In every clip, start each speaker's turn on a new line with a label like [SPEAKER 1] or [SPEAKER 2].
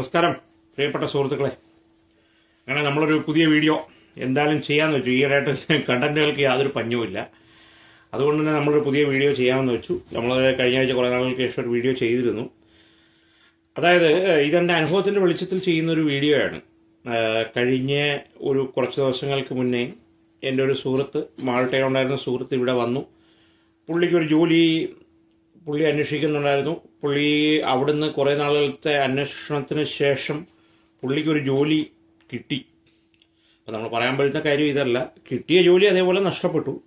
[SPEAKER 1] നമസ്കാരം പ്രിയപ്പെട്ട സുഹൃത്തുക്കളെ. അങ്ങനെ നമ്മളൊരു പുതിയ വീഡിയോ എന്തായാലും ചെയ്യാമെന്ന് വെച്ചു. ഈ ഈയിടെയായിട്ട് കണ്ടന്റുകൾക്ക് യാതൊരു പഞ്ഞുമില്ല അതുകൊണ്ട് തന്നെ നമ്മളൊരു പുതിയ വീഡിയോ ചെയ്യാമെന്ന് വെച്ചു. നമ്മൾ കഴിഞ്ഞ ആഴ്ച കുറേ നാളുകൾക്ക് ശേഷം ഒരു വീഡിയോ ചെയ്തിരുന്നു. അതായത് ഇതെന്റെ അനുഭവത്തിന്റെ വെളിച്ചത്തിൽ ചെയ്യുന്ന ഒരു വീഡിയോയാണ് കഴിഞ്ഞ ഒരു കുറച്ച് ദിവസങ്ങൾക്ക് മുന്നേ എന്റെ ഒരു സുഹൃത്ത് മാൾട്ടയുണ്ടായിരുന്ന സുഹൃത്ത് ഇവിടെ വന്നു. പുള്ളിക്കൊരു ജോലി പുള്ളി അന്വേഷിക്കുന്നുണ്ടായിരുന്നു. പുള്ളി അവിടുന്ന് കുറേ നാളുകളത്തെ അന്വേഷണത്തിന് ശേഷം പുള്ളിക്കൊരു ജോലി കിട്ടി. അപ്പം നമ്മൾ പറയാൻ പറ്റുന്ന കാര്യം ഇതല്ല. കിട്ടിയ ജോലി അതേപോലെ നഷ്ടപ്പെട്ടു.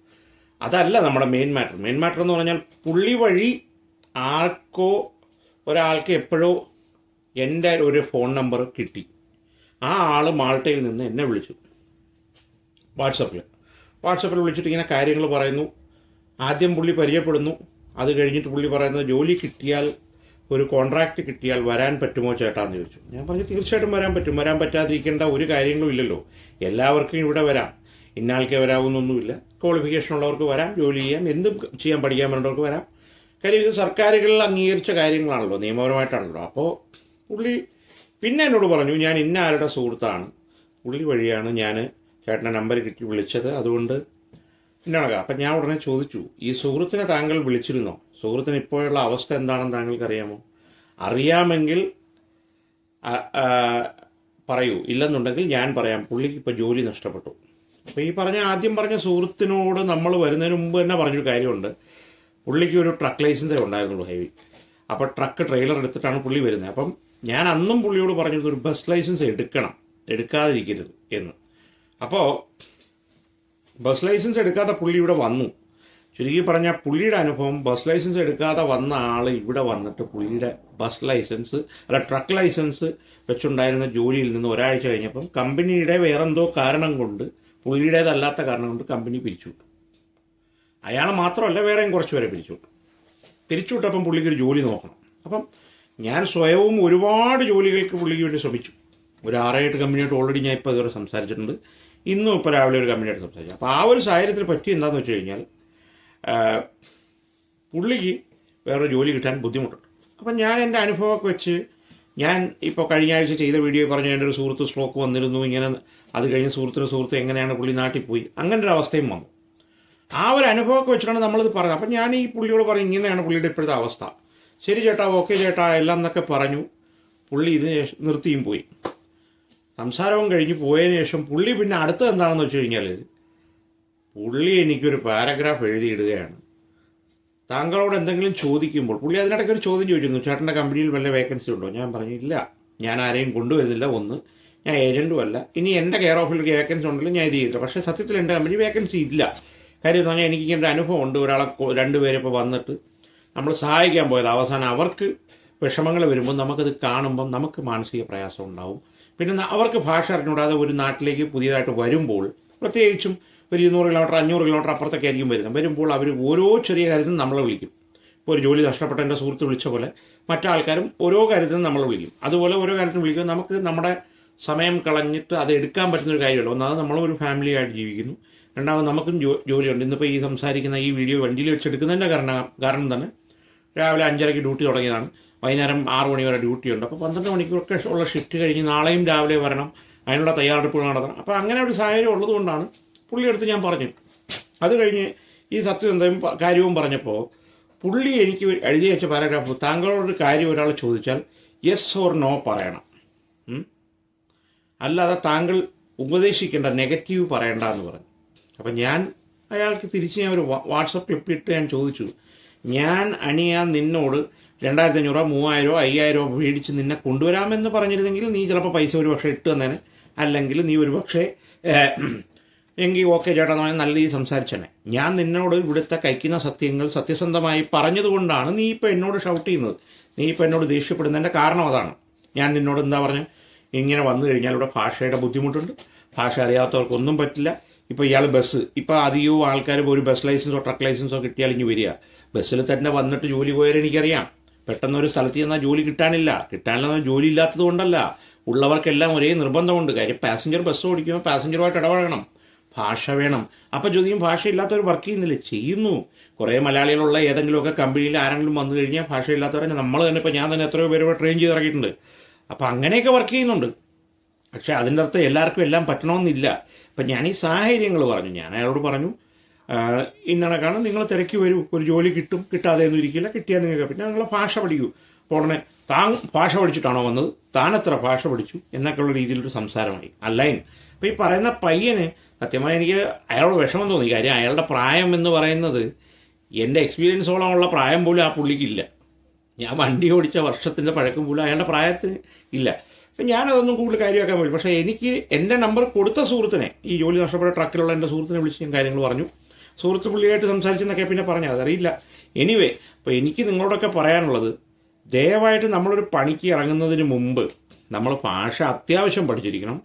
[SPEAKER 1] അതല്ല നമ്മുടെ മെയിൻ മാറ്റർ മെയിൻ മാറ്റർ എന്ന് പറഞ്ഞാൽ പുള്ളി വഴി ആർക്കോ ഒരാൾക്ക് എപ്പോഴോ എന്റെ ഒരു ഫോൺ നമ്പർ കിട്ടി. ആ ആൾ മാൾട്ടയിൽ നിന്ന് എന്നെ വിളിച്ചു. വാട്സപ്പിൽ വാട്സപ്പിൽ വിളിച്ചിട്ട് ഇങ്ങനെ കാര്യങ്ങൾ പറയുന്നു. ആദ്യം പുള്ളി പരിചയപ്പെടുന്നു. അത് കഴിഞ്ഞിട്ട് പുള്ളി പറയുന്നത് ജോലി കിട്ടിയാൽ ഒരു കോൺട്രാക്ട് കിട്ടിയാൽ വരാൻ പറ്റുമോ ചേട്ടാന്ന് ചോദിച്ചു. ഞാൻ പറഞ്ഞു തീർച്ചയായിട്ടും വരാൻ പറ്റും. വരാൻ പറ്റാതിരിക്കേണ്ട ഒരു കാര്യങ്ങളും ഇല്ലല്ലോ. എല്ലാവർക്കും ഇവിടെ വരാം. ഇന്നാൾക്കേ വരാവുന്നൊന്നുമില്ല. ക്വാളിഫിക്കേഷൻ ഉള്ളവർക്ക് വരാം ജോലി ചെയ്യാം. എന്തും ചെയ്യാൻ പഠിക്കാൻ വേണ്ടവർക്ക് വരാം. കാര്യം ഇത് സർക്കാരുകളിൽ അംഗീകരിച്ച കാര്യങ്ങളാണല്ലോ നിയമപരമായിട്ടാണല്ലോ. അപ്പോൾ പുള്ളി പിന്നെ എന്നോട് പറഞ്ഞു ഞാൻ ഇന്ന ആരുടെ സുഹൃത്താണ്? പുള്ളി വഴിയാണ് ഞാൻ ചേട്ടന്റെ നമ്പർ കിട്ടി വിളിച്ചത്. അതുകൊണ്ട് ഇന്നാണ് അപ്പം ഞാൻ ഉടനെ ചോദിച്ചു ഈ സുഹൃത്തിനെ താങ്കൾ വിളിച്ചിരുന്നോ? സുഹൃത്തിന് ഇപ്പോഴുള്ള അവസ്ഥ എന്താണെന്ന് താങ്കൾക്ക് അറിയാമോ? അറിയാമെങ്കിൽ പറയൂ. ഇല്ലെന്നുണ്ടെങ്കിൽ ഞാൻ പറയാം. പുള്ളിക്ക് ഇപ്പോൾ ജോലി നഷ്ടപ്പെട്ടു. അപ്പോൾ ഈ പറഞ്ഞ ആദ്യം പറഞ്ഞ സുഹൃത്തിനോട് നമ്മൾ വരുന്നതിന് മുമ്പ് തന്നെ പറഞ്ഞൊരു കാര്യമുണ്ട്. പുള്ളിക്ക് ഒരു ട്രക്ക് ലൈസൻസേ ഉണ്ടായിരുന്നുള്ളൂ ഹെവി. അപ്പോൾ ട്രക്ക് ട്രെയിലർ എടുത്തിട്ടാണ് പുള്ളി വരുന്നത്. അപ്പം ഞാൻ അന്നും പുള്ളിയോട് പറഞ്ഞത് ഒരു ബസ് ലൈസൻസ് എടുക്കണം. എടുക്കാതിരിക്കരുത് എന്ന്. അപ്പോൾ ബസ് ലൈസൻസ് എടുക്കാത്ത പുള്ളി ഇവിടെ വന്നു. ചുരുക്കി പറഞ്ഞാൽ പുള്ളിയുടെ അനുഭവം ബസ് ലൈസൻസ് എടുക്കാതെ വന്ന ആൾ ഇവിടെ വന്നിട്ട് പുള്ളിയുടെ ബസ് ലൈസൻസ് അല്ല ട്രക്ക് ലൈസൻസ് വെച്ചുണ്ടായിരുന്ന ജോലിയിൽ നിന്ന് ഒരാഴ്ച കഴിഞ്ഞപ്പം കമ്പനിയുടെ വേറെന്തോ കാരണം കൊണ്ട് പുള്ളിയുടേതല്ലാത്ത കാരണം കൊണ്ട് കമ്പനി പിരിച്ചുവിട്ടു അയാൾ മാത്രമല്ല വേറെയും കുറച്ച് പേരെ പിരിച്ചുവിട്ടു പിരിച്ചുവിട്ടപ്പം പുള്ളിക്ക് ഒരു ജോലി നോക്കണം. അപ്പം ഞാൻ സ്വയവും ഒരുപാട് ജോലികൾക്ക് പുള്ളിക്ക് വേണ്ടി ശ്രമിച്ചു. ഒരു ആറേട്ട് കമ്പനിയായിട്ട് ഓൾറെഡി ഞാൻ ഇപ്പോൾ ഇതുവരെ സംസാരിച്ചിട്ടുണ്ട്. ഇന്നും ഇപ്പോൾ രാവിലെ ഒരു കമ്പനിയായിട്ട് സംസാരിച്ചു. അപ്പോൾ ആ ഒരു സാഹചര്യത്തിൽ പറ്റി എന്താണെന്ന് വെച്ച് കഴിഞ്ഞാൽ പുള്ളിക്ക് വേറെ ജോലി കിട്ടാൻ ബുദ്ധിമുട്ടുണ്ട്. അപ്പം ഞാൻ എന്റെ അനുഭവമൊക്കെ വെച്ച് ഞാൻ ഇപ്പോൾ കഴിഞ്ഞ ആഴ്ച ചെയ്ത വീഡിയോ പറഞ്ഞ എന്റെ ഒരു സുഹൃത്ത് സ്ട്രോക്ക് വന്നിരുന്നു ഇങ്ങനെ അത് കഴിഞ്ഞ് സുഹൃത്തിന് സുഹൃത്ത് എങ്ങനെയാണ് പുള്ളി നാട്ടിൽ പോയി അങ്ങനെ ഒരു അവസ്ഥയും വന്നു. ആ ഒരു അനുഭവമൊക്കെ വെച്ചിട്ടാണ് നമ്മളിത് പറഞ്ഞത്. അപ്പം ഞാൻ ഈ പുള്ളിയോട് പറഞ്ഞു ഇങ്ങനെയാണ് പുള്ളിയുടെ ഇപ്പോഴത്തെ അവസ്ഥ. ശരി ചേട്ടാ ഓക്കെ ചേട്ടാ എല്ലാം എന്നൊക്കെ പറഞ്ഞു. പുള്ളി ഇത് നിർത്തിയും പോയി. സംസാരവും കഴിഞ്ഞ് പോയതിനു ശേഷം പുള്ളി പിന്നെ അടുത്തത് എന്താണെന്ന് വെച്ച് കഴിഞ്ഞാൽ പുള്ളി എനിക്കൊരു പാരഗ്രാഫ് എഴുതിയിടുകയാണ്. താങ്കളോട് എന്തെങ്കിലും ചോദിക്കുമ്പോൾ പുള്ളി അതിനിടയ്ക്ക് ഒരു ചോദ്യം ചോദിച്ചിരുന്നു ചേട്ടന്റെ കമ്പനിയിൽ വല്ല വേക്കൻസി ഉണ്ടോ? ഞാൻ പറഞ്ഞു ഇല്ല ഞാൻ ആരെയും കൊണ്ടുവരുന്നില്ല ഒന്ന്. ഞാൻ ഏജന്റും അല്ല. ഇനി എന്റെ കെയർ ഓഫിൽ വേക്കൻസി ഉണ്ടെങ്കിൽ ഞാൻ ഇത് ചെയ്തില്ല പക്ഷേ സത്യത്തിൽ എന്റെ കമ്പനി വേക്കൻസി ഇല്ല. കാര്യം എന്ന് പറഞ്ഞാൽ എനിക്ക് ഇങ്ങനെ അനുഭവം ഉണ്ട്. ഒരാളെ കൊ- രണ്ടുപേരെ ഇപ്പോൾ വന്നിട്ട് നമ്മൾ സഹായിക്കാൻ പോയത്. അവസാനം അവർക്ക് വിഷമങ്ങൾ വരുമ്പോൾ നമുക്കത് കാണുമ്പം നമുക്ക് മാനസിക പ്രയാസം ഉണ്ടാവും. പിന്നെ അവർക്ക് ഭാഷ അറിഞ്ഞുകൂടാതെ ഒരു നാട്ടിലേക്ക് പുതിയതായിട്ട് വരുമ്പോൾ പ്രത്യേകിച്ചും ഒരു ഇരുന്നൂറ് കിലോമീറ്റർ അഞ്ഞൂറ് കിലോമീറ്റർ അപ്പുറത്തൊക്കെ ആയിരിക്കും വരുന്നത്. വരുമ്പോൾ അവർ ഓരോ ചെറിയ കാര്യത്തിനും നമ്മളെ വിളിക്കും. ഇപ്പോൾ ഒരു ജോലി നഷ്ടപ്പെട്ട എന്റെ സുഹൃത്ത് വിളിച്ച പോലെ മറ്റാൾക്കാരും ഓരോ കാര്യത്തിനും നമ്മളെ വിളിക്കും. അതുപോലെ ഓരോ കാര്യത്തിനും വിളിക്കും. നമുക്ക് നമ്മുടെ സമയം കളഞ്ഞിട്ട് അത് എടുക്കാൻ പറ്റുന്ന ഒരു കാര്യമല്ല ഒന്നാമത് നമ്മളൊരു ഫാമിലി ആയിട്ട് ജീവിക്കുന്നു. രണ്ടാമത് നമുക്കും ജോലിയുണ്ട്. ഇന്നിപ്പോൾ ഈ സംസാരിക്കുന്ന ഈ വീഡിയോ വണ്ടിയിൽ വെച്ചെടുക്കുന്നതിന്റെ കാരണം കാരണം തന്നെ രാവിലെ അഞ്ചരയ്ക്ക് ഡ്യൂട്ടി തുടങ്ങിയതാണ്. വൈകുന്നേരം ആറ് മണി വരെ ഡ്യൂട്ടി ഉണ്ട് അപ്പോൾ പന്ത്രണ്ട് മണിക്കൂറൊക്കെ ഉള്ള ഷിഫ്റ്റ് കഴിഞ്ഞ് നാളെയും രാവിലെ വരണം. അതിനുള്ള തയ്യാറെടുപ്പുകൾ നടത്തണം. അപ്പോൾ അങ്ങനെ ഒരു സാഹചര്യം ഉള്ളതുകൊണ്ടാണ് പുള്ളിയെടുത്ത് ഞാൻ പറഞ്ഞു. അത് കഴിഞ്ഞ് ഈ സത്യസന്ധയും കാര്യവും പറഞ്ഞപ്പോൾ പുള്ളി എനിക്ക് എഴുതി വെച്ച പാരഗ്രാഫ് താങ്കളോടൊരു കാര്യം ഒരാൾ ചോദിച്ചാൽ യെസ് ഓർ നോ പറയണം? അല്ലാതെ താങ്കൾ ഉപദേശിക്കേണ്ട നെഗറ്റീവ് പറയണ്ട എന്ന് പറഞ്ഞു. അപ്പം ഞാൻ അയാൾക്ക് തിരിച്ച് ഞാൻ ഒരു വാട്സപ്പ് ക്ലിപ്പ് ഇട്ട് ഞാൻ ചോദിച്ചു. ഞാൻ അണിയാൻ നിന്നോട് രണ്ടായിരത്തി അഞ്ഞൂറോ മൂവായിരോ അയ്യായിരോ മേടിച്ച് നിന്നെ കൊണ്ടുവരാമെന്ന് പറഞ്ഞിരുന്നെങ്കിൽ നീ ചിലപ്പോൾ പൈസ ഒരു പക്ഷേ ഇട്ട് തന്നേനെ. അല്ലെങ്കിൽ നീ ഒരു പക്ഷേ എങ്കിൽ ഓക്കെ ചേട്ടാ നല്ല രീതിയിൽ സംസാരിച്ചെന്നെ ഞാൻ നിന്നോട് ഇവിടുത്തെ കഴിക്കുന്ന സത്യങ്ങൾ സത്യസന്ധമായി പറഞ്ഞതുകൊണ്ടാണ് നീ ഇപ്പോൾ എന്നോട് ഷൗട്ട് ചെയ്യുന്നത്. നീ ഇപ്പോൾ എന്നോട് ദേഷ്യപ്പെടുന്നതിന്റെ കാരണം അതാണ്. ഞാൻ നിന്നോട് എന്താ പറഞ്ഞത് ഇങ്ങനെ വന്നു കഴിഞ്ഞാൽ ഇവിടെ ഭാഷയുടെ ബുദ്ധിമുട്ടുണ്ട്. ഭാഷ അറിയാത്തവർക്കൊന്നും പറ്റില്ല. ഇപ്പോൾ ഇയാൾ ബസ് ഇപ്പോൾ അധികവും ആൾക്കാർ ഒരു ബസ് ലൈസൻസോ ട്രക്ക് ലൈസൻസോ കിട്ടിയാൽ ഇനി വരിക. ബസ്സിൽ തന്നെ വന്നിട്ട് ജോലി പോയാൽ എനിക്കറിയാം പെട്ടെന്ന് ഒരു സ്ഥലത്ത് ചെന്നാൽ ജോലി കിട്ടാനില്ല. കിട്ടാനില്ല ജോലി ഇല്ലാത്തത് കൊണ്ടല്ല. ഉള്ളവർക്കെല്ലാം ഒരേ നിർബന്ധമുണ്ട്. കാര്യം പാസഞ്ചർ ബസ് ഓടിക്കുമ്പോൾ പാസഞ്ചറുമായിട്ട് ഇടപഴകണം. ഭാഷ വേണം. അപ്പം ചോദ്യം ഭാഷയില്ലാത്തവർ വർക്ക് ചെയ്യുന്നില്ല. ചെയ്യുന്നു. കുറേ മലയാളികളുള്ള ഏതെങ്കിലുമൊക്കെ കമ്പനിയിൽ ആരെങ്കിലും വന്നു കഴിഞ്ഞാൽ ഭാഷയില്ലാത്തവരെ നമ്മൾ തന്നെ ഇപ്പോൾ ഞാൻ തന്നെ എത്രയോ പേര് ട്രെയിൻ ചെയ്ത് ഇറങ്ങിയിട്ടുണ്ട് അപ്പം അങ്ങനെയൊക്കെ വർക്ക് ചെയ്യുന്നുണ്ട്. പക്ഷേ അതിന്റെ അർത്ഥം എല്ലാവർക്കും എല്ലാം പറ്റണമെന്നില്ല. ഇപ്പം ഞാൻ ഈ സാഹചര്യങ്ങൾ പറഞ്ഞു. ഞാൻ അയാളോട് പറഞ്ഞു ഇന്നണക്കാണ് നിങ്ങൾ തിരക്കി വരൂ. ഒരു ജോലി കിട്ടും കിട്ടാതെ ഒന്നും ഇരിക്കില്ല കിട്ടിയാൽ നിങ്ങൾക്ക് പിന്നെ നിങ്ങളെ ഭാഷ പഠിക്കൂ. അപ്പോൾ ഉടനെ താൻ ഭാഷ പഠിച്ചിട്ടാണോ വന്നത്? താൻ എത്ര ഭാഷ പഠിച്ചു? എന്നൊക്കെയുള്ള രീതിയിലൊരു സംസാരമായി. അല്ലൈൻ അപ്പോൾ ഈ പറയുന്ന പയ്യന് സത്യമായി എനിക്ക് അയാളോട് വിഷമം തോന്നി. കാര്യം അയാളുടെ പ്രായം എന്ന് പറയുന്നത് എന്റെ എക്സ്പീരിയൻസോളമുള്ള പ്രായം പോലും ആ പുള്ളിക്കില്ല ഞാൻ വണ്ടി ഓടിച്ച വർഷത്തിന്റെ പഴക്കം പോലും അയാളുടെ പ്രായത്തിന് ഇല്ല. അപ്പം ഞാനതൊന്നും കൂടുതൽ കാര്യമാക്കാൻ പറ്റും പക്ഷേ എനിക്ക് എന്റെ നമ്പർ കൊടുത്ത സുഹൃത്തിനെ ഈ ജോലി നഷ്ടപ്പെട്ട ട്രക്കിലുള്ള എന്റെ സുഹൃത്തിനെ വിളിച്ച് ഞാൻ കാര്യങ്ങൾ പറഞ്ഞു. സുഹൃത്ത് പുള്ളിയായിട്ട് സംസാരിച്ചെന്നൊക്കെ പിന്നെ പറഞ്ഞു. അതറിയില്ല. എനിവേ അപ്പോൾ എനിക്ക് നിങ്ങളോടൊക്കെ പറയാനുള്ളത് ദയവായിട്ട് നമ്മളൊരു പണിക്ക് ഇറങ്ങുന്നതിന് മുമ്പ് നമ്മൾ ഭാഷ അത്യാവശ്യം പഠിച്ചിരിക്കണം.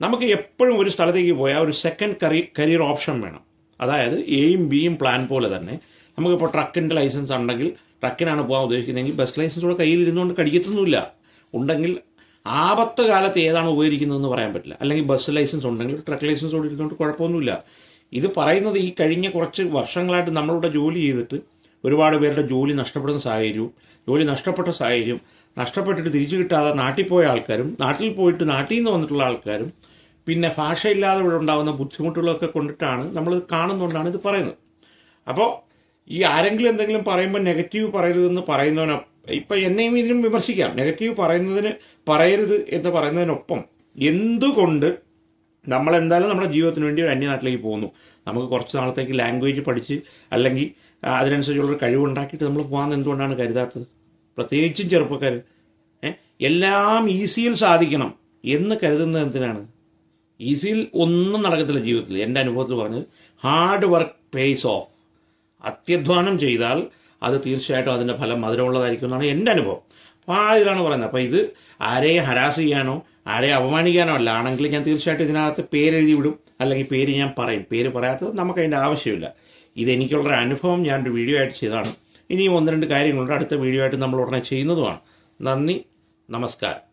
[SPEAKER 1] നമുക്ക് എപ്പോഴും ഒരു സ്ഥലത്തേക്ക് പോയാൽ ഒരു സെക്കൻഡ് കറി കരിയർ ഓപ്ഷൻ വേണം. അതായത് എയും ബിയും പ്ലാൻ പോലെ തന്നെ. നമുക്കിപ്പോൾ ട്രക്കിന്റെ ലൈസൻസ് ഉണ്ടെങ്കിൽ ട്രക്കിനാണ് പോകാൻ ഉദ്ദേശിക്കുന്നതെങ്കിൽ ബസ് ലൈസൻസ് കൂടെ കയ്യിൽ ഇരുന്നുകൊണ്ട് കടിക്കത്തൊന്നുമില്ല. ഉണ്ടെങ്കിൽ ആപത്ത് കാലത്ത് ഏതാണ് ഉപകരിക്കുന്നതെന്ന് പറയാൻ പറ്റില്ല. അല്ലെങ്കിൽ ബസ് ലൈസൻസ് ഉണ്ടെങ്കിൽ ട്രക്ക് ലൈസൻസ് കൂടെ ഇരുന്നുകൊണ്ട് കുഴപ്പമൊന്നുമില്ല. ഇത് പറയുന്നത് ഈ കഴിഞ്ഞ കുറച്ച് വർഷങ്ങളായിട്ട് നമ്മളിവിടെ ജോലി ചെയ്തിട്ട് ഒരുപാട് പേരുടെ ജോലി നഷ്ടപ്പെടുന്ന സാഹചര്യവും ജോലി നഷ്ടപ്പെട്ട സാഹചര്യം നഷ്ടപ്പെട്ടിട്ട് തിരിച്ചു കിട്ടാതെ നാട്ടിൽ പോയ ആൾക്കാരും നാട്ടിൽ പോയിട്ട് നാട്ടിൽ നിന്ന് വന്നിട്ടുള്ള ആൾക്കാരും പിന്നെ ഭാഷയില്ലാതെ ഇവിടെ ഉണ്ടാകുന്ന ബുദ്ധിമുട്ടുകളൊക്കെ കൊണ്ടിട്ടാണ് നമ്മൾ കാണുന്നുകൊണ്ടാണ് ഇത് പറയുന്നത്. അപ്പോൾ ഈ ആരെങ്കിലും എന്തെങ്കിലും പറയുമ്പോൾ നെഗറ്റീവ് പറയരുതെന്ന് പറയുന്നവനോ ഇപ്പം എന്നെയും ഇതിനും വിമർശിക്കാം. നെഗറ്റീവ് പറയുന്നതിന് പറയരുത് എന്ന് പറയുന്നതിനൊപ്പം എന്തുകൊണ്ട് നമ്മൾ എന്തായാലും നമ്മുടെ ജീവിതത്തിന് വേണ്ടി ഒരു അന്യനാട്ടിലേക്ക് പോകുന്നു? നമുക്ക് കുറച്ച് നാളത്തേക്ക് ലാംഗ്വേജ് പഠിച്ച് അല്ലെങ്കിൽ അതിനനുസരിച്ചുള്ളൊരു കഴിവുണ്ടാക്കിയിട്ട് നമ്മൾ പോകാമെന്ന് എന്തുകൊണ്ടാണ് കരുതാത്തത്? പ്രത്യേകിച്ചും ചെറുപ്പക്കാർ എല്ലാം ഈസിയിൽ സാധിക്കണം എന്ന് കരുതുന്നത് എന്തിനാണ്? ഈസിയിൽ ഒന്നും നടക്കത്തില്ല ജീവിതത്തിൽ. എന്റെ അനുഭവത്തിൽ പറഞ്ഞത് ഹാർഡ് വർക്ക് പേസ് ഓഫ് അത്യധ്വാനം ചെയ്താൽ അത് തീർച്ചയായിട്ടും അതിന്റെ ഫലം മധുരമുള്ളതായിരിക്കും എന്നാണ് എന്റെ അനുഭവം. അപ്പോൾ ആ ഇതിലാണ് പറയുന്നത്. അപ്പോൾ ഇത് ആരെയും ഹരാസ് ചെയ്യാനോ ആരെയും അപമാനിക്കാനോ അല്ല. ആണെങ്കിൽ ഞാൻ തീർച്ചയായിട്ടും ഇതിനകത്ത് പേരെഴുതി വിടും. അല്ലെങ്കിൽ പേര് ഞാൻ പറയും. പേര് പറയാത്തത് നമുക്ക് അതിന്റെ ആവശ്യമില്ല. ഇതെനിക്കുള്ളൊരു അനുഭവം ഞാൻ ഒരു വീഡിയോ ആയിട്ട് ചെയ്തതാണ്. ഇനിയും ഒന്ന് രണ്ട് കാര്യങ്ങളുണ്ട്. അടുത്ത വീഡിയോ ആയിട്ട് നമ്മൾ ഉടനെ ചെയ്യുന്നതുമാണ്. നന്ദി. നമസ്കാരം.